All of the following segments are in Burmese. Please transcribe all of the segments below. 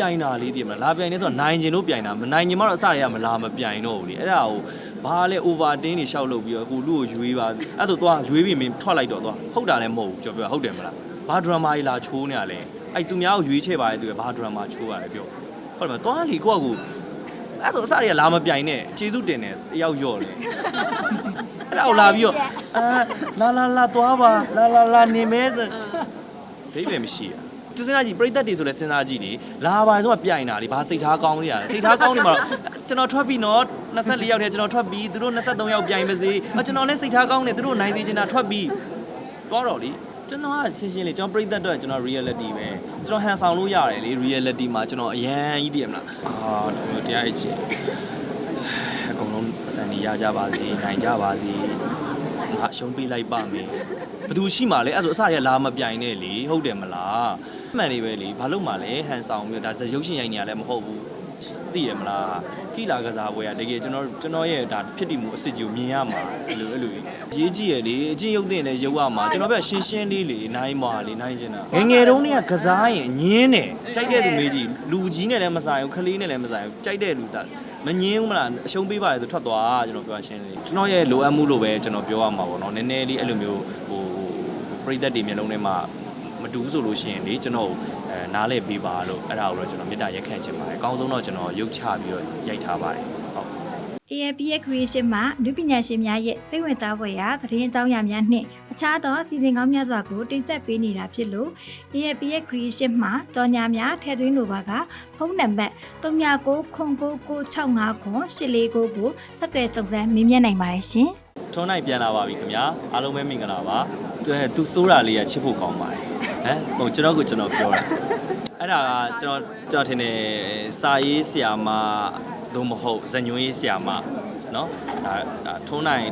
ပြိုင်တာလေးတည်မလားလာပြိုင်နေဆိုတော့နိုင်ကျင်လို့ပြိုင်တာမနိုင်ကျင်မှတော့အစရမလာမပြိုင်တော့ဘူးလေအဲ့ဒါကိုဘာလဲ over တင်းနေရှောက်လုပ်ပြီးတော့အခုလူကိုရွေးပါအဲ့ဒါသွားရွေးပြီးမင်းထွက်လိုက်တော့သွားဟုတ်တာလည်းမဟုတ်ဘူးကြော်ပြောဟုတ်တယ်မလားဘာဒရမာကြီးလာချိုးနေရလဲအဲ့သူများကိုရွေးချယ်ပါလေသူကဘာဒရမာချိုးရတယ်ပြောဟုတ်တယ်မသွားလီကိုကကိုအဲ့ဒါဆိုအစရလာမပြိုင်နဲ့ကျေးဇူးတင်တယ်တယောက်ရော့လေအဲ့ဒါကိုလာပြီးတော့အာလာလာလာသွားပါလာလာလာနေမဲဆိုဒိဗေမရှိရ သူစဉ်းစားကြည့်ပြိသက်တွေဆိုလဲစဉ်းစားကြည့်လေလာပါဆိုတော့ပြိုင်တာလေဘာစိတ်ထားကောင်းလေးရတယ်စိတ်ထားကောင်းနေမှာတော့ကျွန်တော်ထွက်ပြီနော်24ယောက်တည်းကျွန်တော်ထွက်ပြီသူတို့23ယောက်ပြိုင်ပါစေအကျွန်တော်လည်းစိတ်ထားကောင်းနေသူတို့နိုင်စေချင်တာထွက်ပြီတော့တော့လေကျွန်တော်ကရှင်းရှင်းလေးကျွန်တော်ပြိသက်တော့ကျွန်တော် reality ပဲကျွန်တော်ဟန်ဆောင်လို့ရတယ်လေ reality မှာကျွန်တော်အရန်ကြီးတည်မလားအာဒီတရားအချင်းအကုန်လုံးအစံနေရကြပါစေနိုင်ကြပါစေအရှုံးပေးလိုက်ပါမယ်ဘယ်သူရှိမှလဲအဲ့ဆိုအစရလာမပြိုင်နဲ့လေဟုတ်တယ်မလားအ မှန်လေးပဲလေဘာလို့မှလဲဟန်ဆောင်ပြီးတော့ဒါရုပ်ရှင်ရိုက်နေရလဲမဟုတ်ဘူးသိရမလားကိလာကစားပွဲကတကယ်ကျွန်တော်ကျွန်တော်ရဲ့ဒါဖြစ်တည်မှုအစစ်အကျူမြင်ရမှာအဲ့လိုအဲ့လိုရေးကြည့်ရလေအချင်းရုပ်တင်လည်းရုပ်ရမှာကျွန်တော်ပြရှင်းရှင်းလေးလေနိုင်ပါလေနိုင်ချင်တာငယ်ငယ်တုန်းကကစားရင်ညင်းတယ်ကြိုက်တဲ့သူမေးကြည့်လူကြီးနဲ့လည်းမဆိုင်ဘူးခလေးနဲ့လည်းမဆိုင်ဘူးကြိုက်တဲ့လူတာမငင်းဘူးမလားအရှုံးပေးပါလေဆိုထွက်သွားကျွန်တော်ပြောရှင်းလေးကျွန်တော်ရဲ့လိုအပ်မှုလို့ပဲကျွန်တော်ပြောရမှာပေါ့နော်နည်းနည်းလေးအဲ့လိုမျိုးဟိုပရိသတ်တွေမျိုးလုံးထဲမှာ မတူဘူးဆိုလို့ရှိရင်လေကျွန်တော်အဲနားလဲပေးပါလို့အဲ့ဒါကိုတော့ကျွန်တော်မေတ္တာရက်ခံချင်ပါတယ်အကောင်းဆုံးတော့ကျွန်တော်ရုပ်ချပြီးတော့ရိုက်ထားပါတယ်ဟုတ် AAP ရဲ့ creation မှာလူပညာရှင်များရဲ့စိတ်ဝင်စားဖွယ်ရာသတင်းအကြောင်းအရာများနှင့်အခြားသောစီစဉ်ကောင်းများစွာကိုတင်ဆက်ပေးနေတာဖြစ်လို့ AAP ရဲ့ creation မှာတော်ညာများထည့်သွင်းလိုပါကဖုန်းနံပါတ်399965ခွန်849ကိုဆက်သွယ်စုံစမ်းမေးမြန်းနိုင်ပါတယ်ရှင်။ထွန်းနိုင်ပြန်လာပါပြီခင်ဗျာအားလုံးပဲမင်္ဂလာပါသူသူစိုးတာလေးကချစ်ဖို့ကောင်းပါတယ် ဟမ်ဟိုကျွန်တော်ကိုကျွန်တော်ပြောတာအဲ့ဒါကကျွန်တော်ကျွန်တော်ထင်တယ်စာရေးဆရာမသို့မဟုတ်ဇညွှန်းရေးဆရာမเนาะဒါဒါထွန်းနိုင်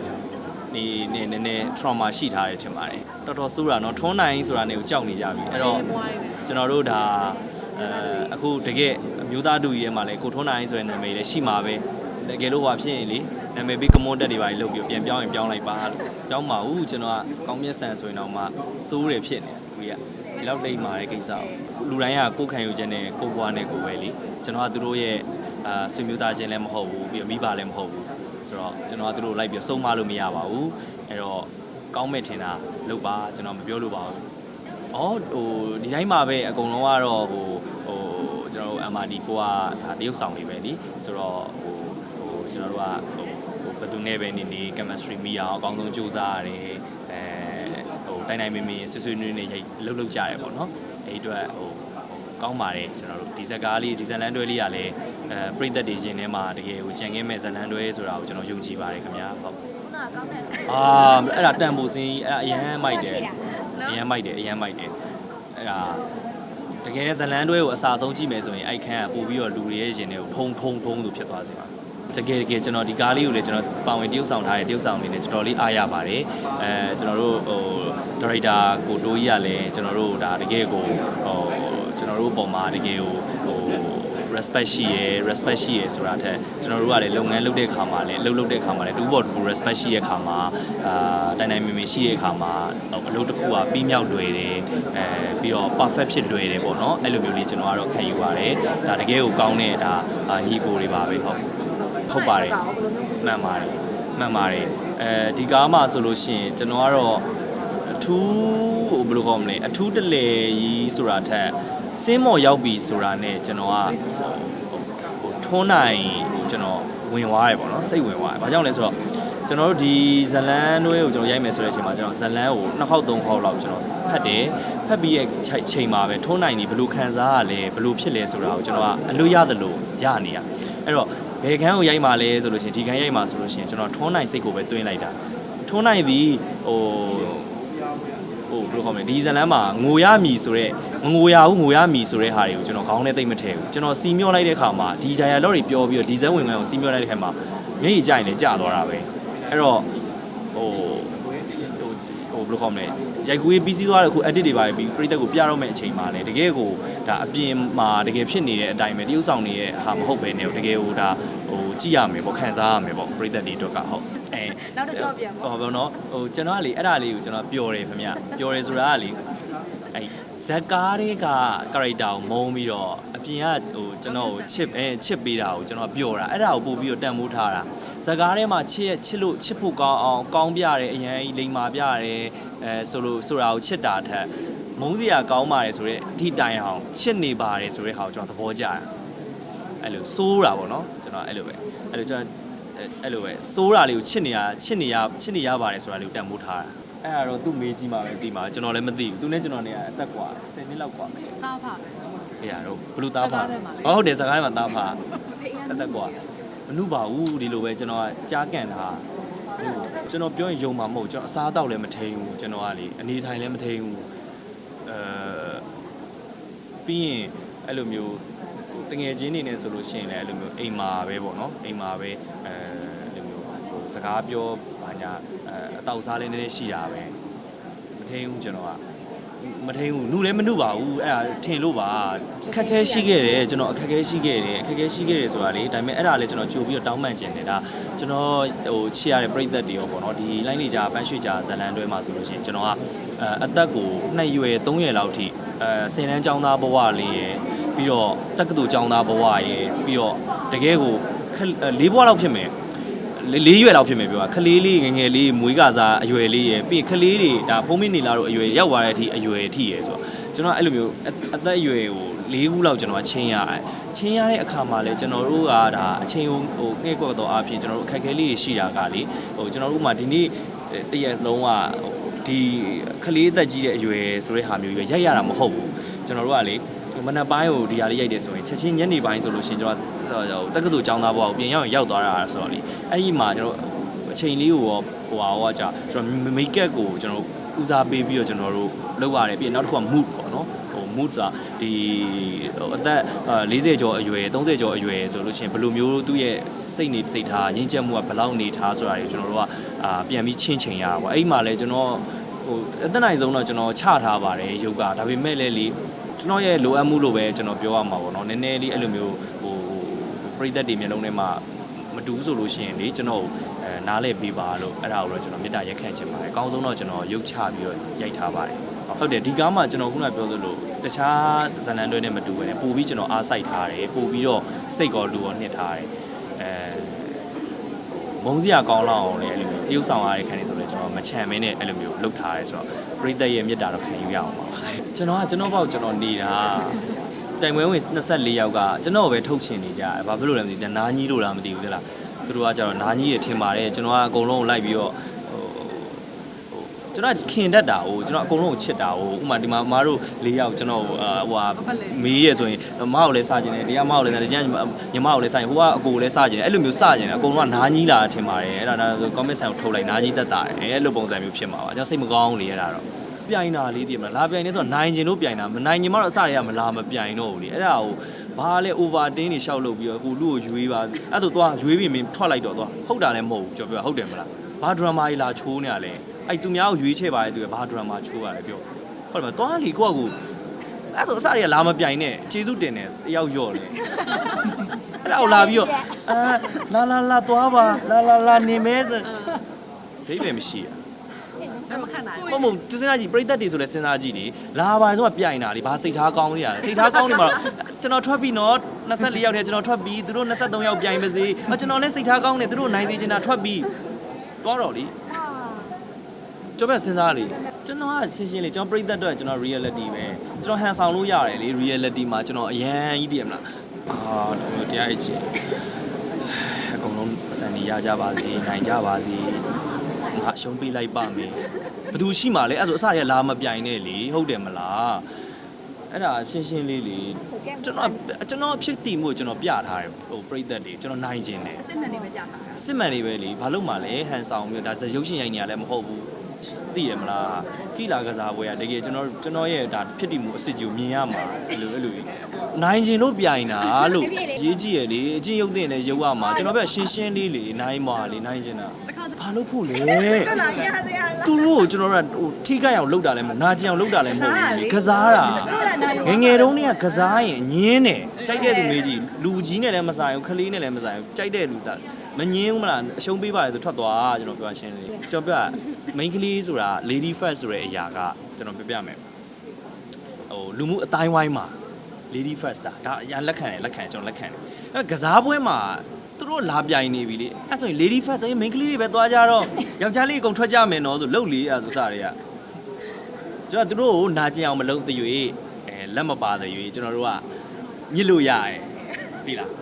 နေနေနည်းနည်း trauma ရှိထားတယ်ထင်ပါတယ်တော်တော်စိုးတာเนาะထွန်းနိုင်ဆိုတာနေကိုကြောက်နေကြပြီအဲ့တော့ ကျွန်တော်တို့ဒါအဲအခုတကယ်အမျိုးသားတူကြီးထဲမှာလည်းကိုထွန်းနိုင်ဆိုတဲ့နာမည်လည်းရှိမှာပဲတကယ်လို့ဟာဖြစ်ရင်လေနာမည်ပြီးကမွန်တက်တွေပါလို့ပြီးပြန်ပြောင်းရင်ပြောင်းလိုက်ပါလို့ပြောင်းပါဦးကျွန်တော်ကကောင်းမြတ်ဆန်ဆိုရင်တော့မှစိုးတယ်ဖြစ်နေသူက ဒီလောက်လိမ့်မာတဲ့ကိစ္စကိုလူတိုင်းကကိုယ်ခံယူခြင်းနဲ့ကိုယ်ဘွားနဲ့ကိုယ်ပဲလေကျွန်တော်ကသူတို့ရဲ့အာဆွေမျိုးသားချင်းလည်းမဟုတ်ဘူးပြီးတော့မိဘလည်းမဟုတ်ဘူးဆိုတော့ကျွန်တော်ကသူတို့လိုက်ပြီးစုံမလို့မရပါဘူးအဲ့တော့ကောင်းမဲ့ထင်တာလုပ်ပါကျွန်တော်မပြောလို့ပါဘူး။အော်ဟိုဒီတိုင်းမှာပဲအကုန်လုံးကတော့ဟိုဟိုကျွန်တော်တို့ MRD ကိုကဒါတရုပ်ဆောင်နေပဲလीဆိုတော့ဟိုဟိုကျွန်တော်တို့ကဟိုဟိုဘယ်သူနဲ့ပဲနေနေ chemistry မိအောင်အကောင်းဆုံးစူးစမ်းရတယ်အဲဟို တိုင်းတိုင်းမင်းမင်းဆွဆွနွေးနွေးရိုက်လှုပ်လှုပ်ကြရတယ်ပေါ့နော်။အဲဒီအတွက်ဟိုကောင်းပါတယ်ကျွန်တော်တို့ဒီဇက်ကားလေးဒီဇက်လန်တွဲလေးကလည်းအဲပြိသက်တွေရှင်ထဲမှာတကယ်ဟိုကြံခဲ့မဲ့ဇက်လန်တွဲဆိုတာကိုကျွန်တော်ယုံကြည်ပါတယ်ခင်ဗျာဟုတ်နာကောင်းတယ်အာအဲ့ဒါတန်ဖိုးစင်းကြီးအဲ့ဒါအရန်မိုက်တယ်အရန်မိုက်တယ်အရန်မိုက်တယ်အဲ့ဒါတကယ်ဇလန်တွဲကိုအစာဆုံးကြည့်မယ်ဆိုရင်အဲ့ခန်းကပို့ပြီးတော့လူတွေရဲ့ရင်တွေကိုဖုံဖုံဖုံလို့ဖြစ်သွားစေပါ တကယ်တကယ်ကျွန်တော်ဒီကားလေးကိုလည်းကျွန်တော်ပါဝင်တရုပ်ဆောင်ထားတဲ့တရုပ်ဆောင်လေးနဲ့တော်တော်လေးအားရပါတယ်အဲကျွန်တော်တို့ဟိုဒါရိုက်တာကိုတိုးကြီးကလည်းကျွန်တော်တို့ဒါတကယ်ကိုဟိုကျွန်တော်တို့ပုံမှာတကယ်ကိုဟို respect ရှိရယ် respect ရှိရယ်ဆိုတာထက်ကျွန်တော်တို့ကလည်းလုပ်ငန်းလုပ်တဲ့ခါမှာလည်းအလုပ်လုပ်တဲ့ခါမှာလည်းတူဘောတူ respect ရှိတဲ့ခါမှာအာတိုင်တိုင်မင်မင်ရှိတဲ့ခါမှာအလုပ်တစ်ခုကပြီးမြောက်လွယ်တယ်အဲပြီးတော့ perfect ဖြစ်လွယ်တယ်ပေါ့နော်အဲ့လိုမျိုးလေးကျွန်တော်ကတော့ခံယူပါတယ်ဒါတကယ်ကိုကောင်းတဲ့ဒါအာညီကိုတွေပါပဲဟုတ် ဟုတ်ပါတယ်မှန်ပါတယ်မှန်ပါတယ်အဲဒီကားမှာဆိုလို့ရှိရင်ကျွန်တော်ကတော့အထူးဟိုဘယ်လိုခေါ်မလဲအထူးတလေကြီးဆိုတာထက်စင်းမော်ရောက်ပြီဆိုတာနဲ့ကျွန်တော်ကဟိုထွန်းနိုင်ဟိုကျွန်တော်ဝင်သွားတယ်ပေါ့နော်စိတ်ဝင်သွားတယ်။ဘာကြောင့်လဲဆိုတော့ကျွန်တော်တို့ဒီဇလန်တွဲကိုကျွန်တော်ရိုက်မယ်ဆိုတဲ့အချိန်မှာကျွန်တော်ဇလန်ကိုနှစ်ခေါက်သုံးခေါက်လောက်ကျွန်တော်ဖတ်တယ်။ဖတ်ပြီးရဲ့ချိန်မှာပဲထွန်းနိုင်နေဘယ်လိုခံစားရလဲဘယ်လိုဖြစ်လဲဆိုတာကိုကျွန်တော်ကအလို့ရတယ်လို့ရနေရ။အဲ့တော့ ဘယ်ခန်းကိုရိုက်မှာလဲဆိုလို့ရှိရင်ဒီခန်းရိုက်မှာဆိုလို့ရှိရင်ကျွန်တော်ထွန်းနိုင်စိတ်ကိုပဲတွင်းလိုက်တာ။ထွန်းနိုင်သည်ဟိုဟိုဘယ်လိုခေါ်မလဲဒီဇလန်မှာငိုရမီဆိုတော့မငိုရဘူးငိုရမီဆိုတဲ့ဟာတွေကိုကျွန်တော်ခေါင်းနဲ့သိမ့်မထည့်ဘူးကျွန်တော်စီမျောလိုက်တဲ့ခါမှာဒီ dialogue တွေပြောပြီးတော့ဒီဇက်ဝင်ဝင်ကိုစီမျောလိုက်တဲ့ခါမှာမျက်ရည်ကျရင်လည်းကျသွားတာပဲအဲ့တော့ဟိုဟိုဘယ်လိုခေါ်မလဲ ရိုက်ကူးရေးပြီးစီးသွားတဲ့အခု edit တွေပါပြီးပြိတက်ကိုပြတော့မယ့်အချိန်မှာလည်းတကယ်ကိုဒါအပြင်မှာတကယ်ဖြစ်နေတဲ့အတိုင်းပဲတရုပ်ဆောင်နေတဲ့ဟာမဟုတ်ပဲねတကယ်ဟိုဒါဟိုကြည့်ရမယ်ပေါ့ခံစားရမယ်ပေါ့ပြိတက်တွေအတွက်ကဟုတ်အဲနောက်တစ်ကြော့ပြန်ပေါ့ဟောဘောနော်ဟိုကျွန်တော်ကလေအဲ့ဒါလေးကိုကျွန်တော်ပျော်တယ်ခင်ဗျပျော်တယ်ဆိုတာကလေအဲ့ဇက်ကားတွေက character ကိုမုံပြီးတော့အပြင်ကဟိုကျွန်တော်ကိုချစ်အဲချစ်ပေးတာကိုကျွန်တော်ပြောတာအဲ့ဒါကိုပို့ပြီးတော့တန်ဖိုးထားတာ ဇကားထဲမှာချစ်ရဲ့ချစ်လို့ချစ်ဖို့ကောင်းအောင်ကောင်းပြတယ်အရင်လိမ်မာပြတယ်အဲဆိုလို့ဆိုတာကိုချစ်တာထက်မုန်းစရာကောင်းပါတယ်ဆိုတော့အထိတိုင်အောင်ချစ်နေပါတယ်ဆိုတဲ့ဟာကိုကျွန်တော်သဘောကျတယ်အဲ့လိုစိုးတာပေါ့နော်ကျွန်တော်အဲ့လိုပဲအဲ့လိုကျွန်တော်အဲ့အဲ့လိုပဲစိုးတာလေးကိုချစ်နေရချစ်နေရချစ်နေရပါတယ်ဆိုတာလေးကိုတန်ဖိုးထားတာအဲ့ဒါတော့သူ့မေးကြီးမှပဲပြီးမှာကျွန်တော်လည်းမသိဘူးသူနဲ့ကျွန်တော်နဲ့ကအသက်กว่า10နှစ်လောက်กว่าမယ် သားဖာပဲ အေးရတော့ဘလူးသားဖာ စကားထဲမှာလေ ဟုတ်တယ်စကားထဲမှာသားဖာအသက်กว่า မနှုပါဘူးဒီလိုပဲကျွန်တော်ကကြားကန်တာဟိုကျွန်တော်ပြောရင်ယုံမှာမဟုတ်ကျွန်တော်အစားအသောက်လည်းမထိန်ဘူးကျွန်တော်ကလေအနေထိုင်လည်းမထိန်ဘူးအဲပြီးရင်အဲ့လိုမျိုးဟိုတငယ်ချင်းနေနေဆိုလို့ရှိရင်လည်းအဲ့လိုမျိုးအိမ်မာပဲပေါ့နော်အိမ်မာပဲအဲအဲ့လိုမျိုးဟိုစကားပြောဘာညာအဲအတောက်စားလေးနည်းနည်းရှိတာပဲမထိန်ဘူးကျွန်တော်က မထိန်ဘူးလူလည်းမနှုပါဘူးအဲ့ဒါထင်လို့ပါအခက်ခဲရှိခဲ့တယ်ကျွန်တော်အခက်ခဲရှိခဲ့တယ်အခက်ခဲရှိခဲ့တယ်ဆိုတာလေဒါပေမဲ့အဲ့ဒါလည်းကျွန်တော်ကြိုပြီးတော့တောင်းပန်ခြင်းတယ်ဒါကျွန်တော်ဟိုချစ်ရတဲ့ပြိသက်တွေရောပေါ့နော်ဒီ line လေးကြာပန်းရွှေကြာဇလန်တွဲမှာဆိုလို့ရှိရင်ကျွန်တော်ကအဲအသက်ကို2ရွယ်3ရွယ်လောက်ထိအဲဆယ်တန်းကျောင်းသားဘဝလေးရယ်ပြီးတော့တက္ကသိုလ်ကျောင်းသားဘဝရယ်ပြီးတော့တကယ်ကိုခက်၄ဘဝလောက်ဖြစ်မယ် လေးလေးရွယ်လောက်ဖြစ်မယ်ပြောတာခလေးလေးငယ်ငယ်လေးမွေးကစားအရွယ်လေးရယ်ပြီးရင်ခလေးတွေဒါဖုံးမင်းနေလာတော့အရွယ်ရောက်သွားတဲ့အထိအရွယ်အထိရယ်ဆိုတော့ကျွန်တော်အဲ့လိုမျိုးအအသက်အရွယ်ကို၄ခုလောက်ကျွန်တော်ကချင်းရတယ်ချင်းရတဲ့အခါမှာလဲကျွန်တော်တို့ကဒါအချင်းဟိုဟိုငှဲ့ကွက်တော့အဖြစ်ကျွန်တော်တို့အခက်အခဲလေးတွေရှိတာကလေဟိုကျွန်တော်တို့မှဒီနေ့တရက်လုံးကဒီခလေးအသက်ကြီးတဲ့အရွယ်ဆိုတဲ့ဟာမျိုးကြီးရိုက်ရတာမဟုတ်ဘူးကျွန်တော်တို့ကလေ မနက်ပိုင်းကိုဒီဟာလေးရိုက်တယ်ဆိုရင်ချက်ချင်းညနေပိုင်းဆိုလို့ရှိရင်ကျွန်တော်တက္ကသိုလ်ကျောင်းသားဘဝကိုပြင်ရောက်ရင်ရောက်သွားတာဆိုတော့လေအဲ့ဒီမှာကျွန်တော်အချိန်လေးကိုရောဟိုဟာဟောကကြာကျွန်တော်မိတ်ကပ်ကိုကျွန်တော်ဦးစားပေးပြီးတော့ကျွန်တော်တို့လုပ်ရတယ်ပြီးရင်နောက်တစ်ခုက mood ပေါ့နော်ဟို mood ဆိုတာဒီဟိုအသက်40ကျော်အရွယ်30ကျော်အရွယ်ဆိုလို့ရှိရင်ဘယ်လိုမျိုးသူ့ရဲ့စိတ်နေစိတ်ထားရင်းချက်မှုကဘယ်လောက်နေထားဆိုတာတွေကျွန်တော်တို့ကအာပြန်ပြီးချင်းချိန်ရတာပေါ့အဲ့ဒီမှာလဲကျွန်တော်ဟိုအသက်နိုင်ဆုံးတော့ကျွန်တော်ချထားပါတယ်ယုတ်ကဒါပေမဲ့လည်းလေ ကျွန်တော်ရဲ့လိုအပ်မှုလို့ပဲကျွန်တော်ပြောရမှာပေါ့နော်နည်းနည်းလေးအဲ့လိုမျိုးဟိုပရိသတ်တွေမျိုးလုံးထဲမှာမတူဘူးဆိုလို့ရှိရင်လေကျွန်တော်အဲနားလဲပေးပါလို့အဲ့ဒါကိုတော့ကျွန်တော်မေတ္တာရက်ခံချင်ပါတယ်အကောင်းဆုံးတော့ကျွန်တော်ရုပ်ချပြီးတော့ရိုက်ထားပါတယ်ဟုတ်တယ်ဒီကားမှာကျွန်တော်ခုနပြောသလိုတခြားဇာတ်လမ်းတွဲနဲ့မတူဘဲနဲ့ပို့ပြီးကျွန်တော်အားစိုက်ထားတယ်ပို့ပြီးတော့စိတ်ကောလူရောနှစ်ထားတယ်အဲမုံစရာကောင်းလောက်အောင်လေအဲ့လိုမျိုးတရုပ်ဆောင်ရတဲ့ခံနေဆိုလဲကျွန်တော်မချမ်းမင်းနဲ့အဲ့လိုမျိုးလှုပ်ထားတယ်ဆိုတော့ပရိသတ်ရဲ့မေတ္တာတော့ခံယူရအောင်ပါ ကျွန်တော်ကကျွန်တော်ဘောက်ကျွန်တော်နေတာတိုင်ဝဲဝင်24ယောက်ကကျွန်တော်ပဲထုတ်ချင်နေကြတယ်ဘာဖြစ်လို့လဲမသိဘူးနားကြီးလို့လားမသိဘူးသလားသူတို့ကကျတော့နားကြီးရထင်ပါတယ်ကျွန်တော်ကအကုန်လုံးကိုလိုက်ပြီးတော့ဟိုကျွန်တော်ခင်တတ်တာဟိုကျွန်တော်အကုန်လုံးကိုချစ်တာဟိုဥမာဒီမှာမတို့၄ယောက်ကျွန်တော်ဟိုဟာမေးရဆိုရင်မအောင်လဲစကြင်တယ်တရားမအောင်လဲတရားညီမအောင်လဲစရင်ဟိုကအကိုလဲစကြင်တယ်အဲ့လိုမျိုးစကြင်တယ်အကုန်လုံးကနားကြီးလာထင်ပါတယ်အဲ့ဒါဒါ comment ဆိုင်ကိုထုတ်လိုက်နားကြီးတက်တာတယ်အဲ့လိုပုံစံမျိုးဖြစ်မှာပါကျွန်တော်စိတ်မကောင်းလေအဲ့ဒါတော့ ပြိုင်တာလေးတည်မလားလာပြိုင်နေဆိုတော့နိုင်ကျင်လို့ပြိုင်တာမနိုင်ကျင်မှတော့အစတွေကမလာမပြိုင်တော့ဘူးလေအဲ့ဒါကိုဘာလဲ over တင်းနေရှောက်လုပ်ပြီးတော့ဟိုလူကိုရွေးပါအဲ့ဒါသွားရွေးပြီးမင်းထွက်လိုက်တော့သွားဟုတ်တာလည်းမဟုတ်ဘူးကြော်ပြောဟုတ်တယ်မလားဘာ drama ကြီးလာချိုးနေရလဲအဲ့သူများကိုရွေးချယ်ပါလေသူကဘာ drama ချိုးရလဲပြောဟုတ်တယ်မလားသွားလီကိုကကိုအဲ့ဆိုအစတွေကလာမပြိုင်နဲ့ကျေးဇူးတင်တယ်တယောက်ရော့လေအဲ့ဒါကိုလာပြီးတော့အာလာလာလာသွားပါလာလာလာနေမဲဆိုဒိဗယ်မရှိရအဲ့ မခံနိုင်မဟုတ်မဟုတ်သူစဉ်းစားကြည့်ပြိသက်တွေဆိုလဲစဉ်းစားကြည့်လေလာပါဆိုတော့ပြိုင်တာလေဘာစိတ်ထားကောင်းလေးရလဲစိတ်ထားကောင်းနေမှာတော့ကျွန်တော်ထွက်ပြီးတော့24ယောက်တည်းကျွန်တော်ထွက်ပြီးသူတို့23ယောက်ပြိုင်ပါစေအကျွန်တော်လည်းစိတ်ထားကောင်းနေသူတို့နိုင်စေချင်တာထွက်ပြီးသွားတော့လေကျွန်တော်စဉ်းစားလေကျွန်တော်ကရှင်းရှင်းလေးကျွန်တော်ပြိသက်တော့ကျွန်တော် reality ပဲကျွန်တော်ဟန်ဆောင်လို့ရတယ်လေ reality မှာကျွန်တော်အရန်ကြီးတည်မလားအာဒါမျိုးတရားအချင်းအကုန်လုံးပစံနေရကြပါစေနိုင်ကြပါစေ ငါအရှုံးပေးလိုက်ပါမယ်ဘယ်သူရှိမှလဲအဲ့ဆိုအစရလာမပြိုင်နဲ့လေဟုတ်တယ်မလားအဲ့ဒါရှင်းရှင်းလေးလေကျွန်တော်ကျွန်တော်ဖြစ်တည်မှုကိုကျွန်တော်ပြထားတယ်ဟိုပြိသက်တွေကျွန်တော်နိုင်ခြင်းတယ်အစ်စ်နဲ့နေပဲကြာတာစစ်မှန်တွေပဲလေဘာလို့မှလဲဟန်ဆောင်မျိုးဒါရုပ်ရှင်ရိုက်နေရလဲမဟုတ်ဘူးသိရမလား ကိလာကစားပွဲကတကယ်ကျွန်တော်ကျွန်တော်ရဲ့ဒါဖြစ်တည်မှုအစစ်ကြီးကိုမြင်ရမှာအဲ့လိုအဲ့လိုကြီးနိုင်ခြင်းလို့ပြိုင်တာလို့ရေးကြည့်ရလေအချင်းရုပ်တင်နဲ့ရုပ်ရမှာကျွန်တော်ပြရှင်းရှင်းလေးလေနိုင်မှာလေနိုင်ခြင်းတာတစ်ခါဘာလို့ဖို့လဲသူတို့ကိုကျွန်တော်တို့ကဟိုထိခိုက်အောင်လုပ်တာလည်းမဟုတ်နာကျင်အောင်လုပ်တာလည်းမဟုတ်ဘူးလေကစားတာငယ်ငယ်တုန်းကကစားရင်ညင်းတယ်ကြိုက်တဲ့လူမေးကြီးလူကြီးနဲ့လည်းမဆိုင်ဘူးခလေးနဲ့လည်းမဆိုင်ဘူးကြိုက်တဲ့လူတာ မငင်းဘူးမလားအရှုံးပေးပါလေဆိုထွက်သွားကျွန်တော်ပြောရှင်းလေးကျွန်တော်ပြော main ကလေးဆိုတာ lady first ဆိုတဲ့အရာကကျွန်တော်ပြပြမယ်ဟိုလူမှုအတိုင်းဝိုင်းမှာ lady first ဒါဒါအရင်လက်ခံတယ်လက်ခံတယ်ကျွန်တော်လက်ခံတယ်အဲ့ကစားပွဲမှာသူတို့လာပြိုင်နေပြီလေအဲ့ဆိုရင် lady first အဲ့ main ကလေးတွေပဲသွားကြတော့ယောက်ျားလေးအကုန်ထွက်ကြမယ်နော်ဆိုလှုပ်လေအဲ့ဆိုစားတွေကကျွန်တော်သူတို့ကိုနာကျင်အောင်မလုပ်သေး၍အဲလက်မပါသေး၍ကျွန်တော်တို့ကညစ်လို့ရတယ်ပြီလားကိုကကိုယ့်ရဲ့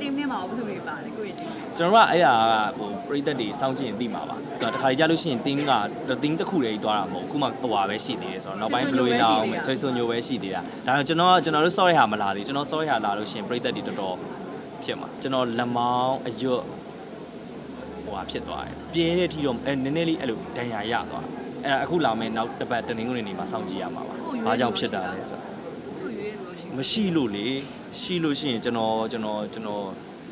team နဲ့မှာဘယ်သူတွေပါလဲကိုယ့်ရဲ့ team ကျွန်တော်တို့ကအဲ့ဟာကဟိုပရိသတ်တွေစောင့်ကြည့်ရင်သိမှာပါ။ဒါတခါကြီးကြားလို့ရှိရင်တင်းကတင်းတစ်ခုတည်းကြီးသွားတာမဟုတ်ဘူး။ခုမှဟိုဟာပဲရှိသေးတယ်ဆိုတော့နောက်ပိုင်းဘယ်လိုလဲအောင်ဆွေးဆွေးညိုပဲရှိသေးတာ။ဒါတော့ကျွန်တော်ကျွန်တော်တို့ sorry ဟာမလာသေး။ကျွန်တော် sorry ဟာလာလို့ရှိရင်ပရိသတ်တွေတော်တော်ဖြစ်မှာ။ကျွန်တော်လက်မောင်းအရွတ်ဟိုဟာဖြစ်သွားတယ်။ပြဲတဲ့အထိတော့အဲနည်းနည်းလေးအဲ့လိုဒဏ်ရာရသွားတယ်။အဲ့ဒါအခုလာမယ်နောက်တစ်ပတ်တနင်္ဂနွေနေ့မှာစောင့်ကြည့်ရမှာပါ။ဘာကြောင့်ဖြစ်တာလဲဆိုတော့ကိုရွေးလို့ရှိရင်မရှိလို့လေ ရှိလို့ရှိရင်ကျွန်တော်ကျွန်တော်ကျွန်တော်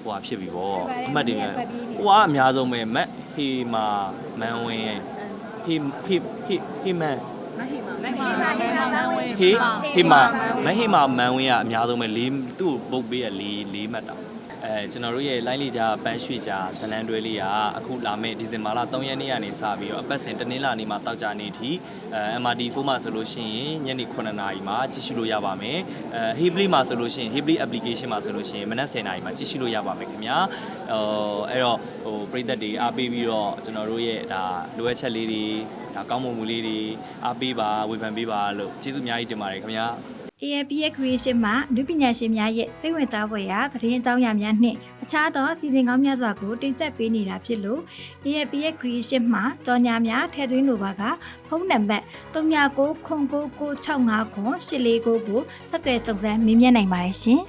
ဟိုဟာဖြစ်ပြီဗောအမှတ်တွေပဲဟိုကအများဆုံးပဲမက်ဟေမာမန်ဝင်းရဲ့ဟေဟေဟေဟေမန်မဟိမာမဟိမာမဟိမာမဝင်းဟေဟေမာမဟေမာမန်ဝင်းကအများဆုံးပဲလေးသူ့ကိုပုတ်ပေးရလေးလေးမှတ်တာ အဲကျွန်တော်တို့ရဲ့ line လေးကြားပန်းရွှေကြားဇလန်တွဲလေးကအခုလာမယ့်ဒီဇင်ဘာလ3ရက်နေ့ကနေစပြီးတော့အပတ်စဉ်တနင်္လာနေ့မှာတောက်ကြနေ့ထိအဲ MRT4 မှာဆိုလို့ရှိရင်ညနေ9:00နာရီမှာကြည့်ရှုလို့ရပါမယ်အဲ Hebly မှာဆိုလို့ရှိရင် Hebly application မှာဆိုလို့ရှိရင်မနက်10:00နာရီမှာကြည့်ရှုလို့ရပါမယ်ခင်ဗျာဟိုအဲ့တော့ဟိုပြည်သက်တွေအားပေးပြီးတော့ကျွန်တော်တို့ရဲ့ဒါလိုအပ်ချက်လေးတွေဒါကောင်းမွန်မှုလေးတွေအားပေးပါဝေဖန်ပေးပါလို့ကျေးဇူးအများကြီးတင်ပါတယ်ခင်ဗျာ AAP ရဲ့ creation မှာလူပညာရှင်များရဲ့စိတ်ဝင်စားဖွယ်ရာသတင်းအကြောင်းအရာများနှင့်အခြားသောစီစဉ်ကောင်းများစွာကိုတင်ဆက်ပေးနေတာဖြစ်လို့ AAP ရဲ့ creation မှာတော်ညာများထည့်သွင်းလိုပါကဖုန်းနံပါတ်39996965ခွန်849ကိုဆက်သွယ်စုံစမ်းမေးမြန်းနိုင်ပါတယ်ရှင်